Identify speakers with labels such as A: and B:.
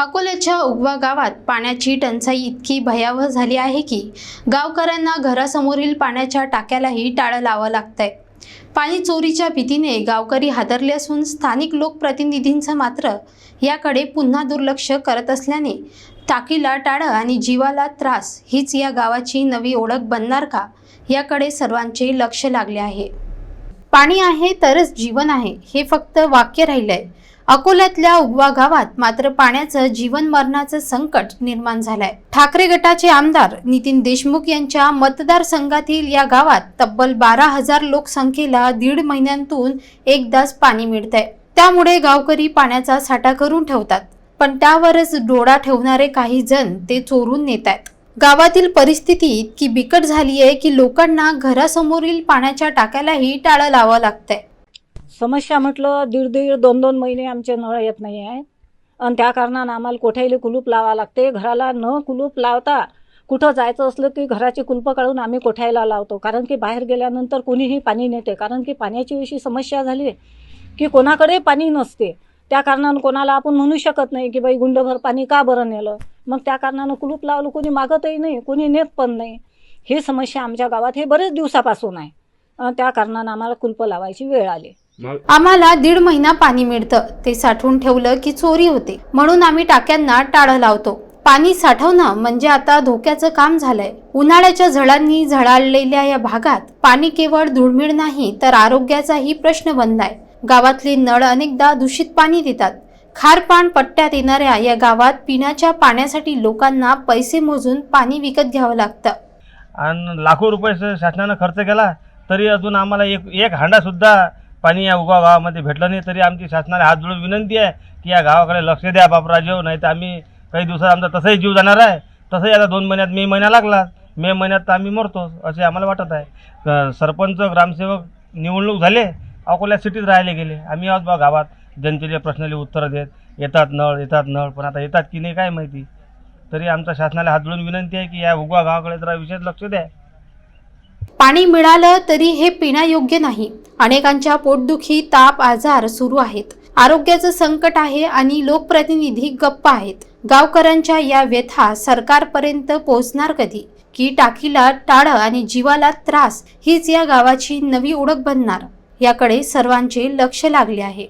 A: अकोल्याच्या उगवा गावात पाण्याची टंचाई इतकी भयावह झाली आहे की गावकऱ्यांना घरासमोरील पाण्याच्या टाक्यालाही टाळं लावावं लागतंय. पाणी चोरीच्या भीतीने गावकरी हादरले असून स्थानिक लोकप्रतिनिधींचं मात्र याकडे पुन्हा दुर्लक्ष करत असल्याने टाकीला टाळं आणि जीवाला त्रास हीच या गावाची नवी ओळख बनणार का याकडे सर्वांचे लक्ष लागले आहे. पाणी आहे तरच जीवन आहे हे फक्त वाक्य राहिलंय. अकोल्यातल्या उगवा गावात मात्र पाण्याचं जीवन मरणाचं संकट निर्माण झालंय. ठाकरे गटाचे आमदार नितीन देशमुख यांच्या मतदारसंघातील या गावात तब्बल बारा हजार लोकसंख्येला दीड महिन्यांतून एकदाच पाणी मिळतंय. त्यामुळे गावकरी पाण्याचा साठा करून ठेवतात पण त्यावरच डोळा ठेवणारे काही जण ते चोरून नेत आहेत गावातील परिस्थिती इतकी बिकट झाली आहे की लोकांना घरासमोरील पाण्याच्या टाक्यालाही टाळं लावावं लागतंय.
B: समस्या म्हटलं दीड दीड दोन दोन महिने आमचे नळ येत नाही आहेत आणि त्या कारणानं आम्हाला कोठ्याला कुलूप लावा लागते. घराला न कुलूप लावता कुठं जायचं असलं की घराची कुलपं काढून आम्ही कोठ्याला लावतो. कारण की बाहेर गेल्यानंतर कोणीही पाणी नेते कारण की पाण्याची अशी समस्या झाली की कोणाकडे पाणी नसते. त्या कारणानं कोणाला आपण म्हणू शकत नाही की बाई गुंडभर पाणी का बरं नेलं? मग त्या कारणानं कुलूप लावलं कोणी मागतही नाही कोणी नेत पण नाही. ही समस्या आमच्या गावात हे बरेच दिवसापासून आहे. त्या कारणानं आम्हाला कुलपं लावायची वेळ आली.
A: आम्हाला दीड महिना पाणी मिळतं. ते साठवून ठेवलं की चोरी होते. म्हणून आम्ही टाक्यांना टाळं लावतो. पाणी साठवणं म्हणजे आता धोक्याचं काम झालंय. उन्हाळ्याच्या झळांनी झळाळलेल्या या भागात पाणी केवळ दुर्मिळ नाही तर आरोग्याचाही प्रश्न बनलाय. गावातले नळ अनेकदा दूषित पाणी देतात. खारपाण पट्ट्यात येणाऱ्या या गावात पिण्याच्या पाण्यासाठी लोकांना पैसे मोजून पाणी विकत घ्यावं लागतं.
C: आणि लाखो रुपये शासनानं खर्च केला तरी अजून आम्हाला एक एक हांडासुद्धा पाणी या उगा गावामध्ये भेटलं नाही तरी आमची शासनाला हात जोडून विनंती आहे की या गावाकडे लक्ष द्या बापराजेव नाही तर आम्ही काही दिवसात आमचा तसाही जीव जाणार आहे. तसंही आता दोन महिन्यात मे महिना लागला. मे महिन्यात तर आम्ही मरतो असे आम्हाला वाटत आहे. सरपंच ग्रामसेवक निवडणूक झाले अकोल्या सिटीत राहिले गेले. आम्ही आहोत बा गावात जनतेच्या प्रश्नाला उत्तरं देत येतात नळ येतात नळ पण आता येतात की नाही काय माहिती. तरी आमचा शासनाला हात जोडून विनंती आहे की या उगवा गावाकडे जरा विशेष लक्ष द्या.
A: पाणी मिळालं तरी हे पिण्यायोग्य नाही. अनेकांच्या पोटदुखी ताप आजार सुरू आहेत. आरोग्याचं संकट आहे आणि लोकप्रतिनिधी गप्प आहेत. गावकऱ्यांच्या या व्यथा सरकारपर्यंत पोहोचणार कधी? की टाकीला टाळं आणि जीवाला त्रास हीच या गावाची नवी ओळख बनणार. याकडे सर्वांचे लक्ष लागले आहे.